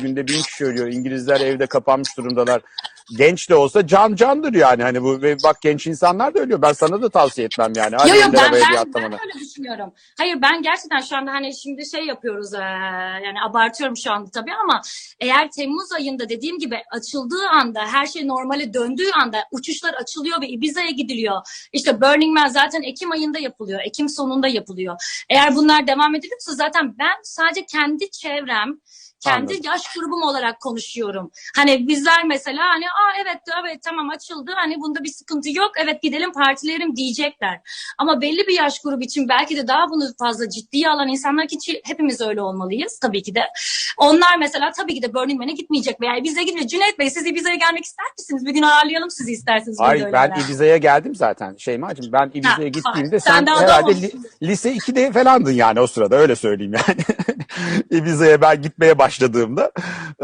günde bin kişi ölüyor. İngilizler evde kapanmış durumdalar. Genç de olsa can candır yani. Hani bu ve bak genç insanlar da ölüyor. Ben sana da tavsiye etmem yani. Yok gönder ben, ben, ben öyle düşünüyorum. Hayır ben gerçekten şu anda hani şimdi şey yapıyoruz eee, yani abartıyorum şu anda tabii ama eğer Temmuz ayında dediğim gibi açıldığı anda her şey normale döndüğü anda uçuşlar açılıyor ve Ibiza'ya gidiliyor. İşte Burning Man zaten Ekim ayında yapılıyor. Ekim sonunda yapılıyor. Eğer bunlar devam edilirse zaten ben sadece kendi çevrem kendi Anladım. yaş grubum olarak konuşuyorum. Hani bizler mesela hani aa evet evet tamam açıldı hani bunda bir sıkıntı yok evet gidelim partilerim diyecekler. Ama belli bir yaş grubu için belki de daha bunu fazla ciddiye alan insanlar ki çi- hepimiz öyle olmalıyız tabii ki de. Onlar mesela tabii ki de Burning Man'e gitmeyecek veya Ibiza'ya gitmeyecek. Cüneyt Bey siz Ibiza'ya gelmek ister misiniz? Bir gün ağırlayalım sizi isterseniz. Hayır ben. Ibiza'ya geldim zaten. Şeyma'cığım ben Ibiza'ya Ha, gittiğimde sen sen, adam herhalde li- lise 2'de falandın yani o sırada öyle söyleyeyim yani. Ibiza'ya ben gitmeye başladığımda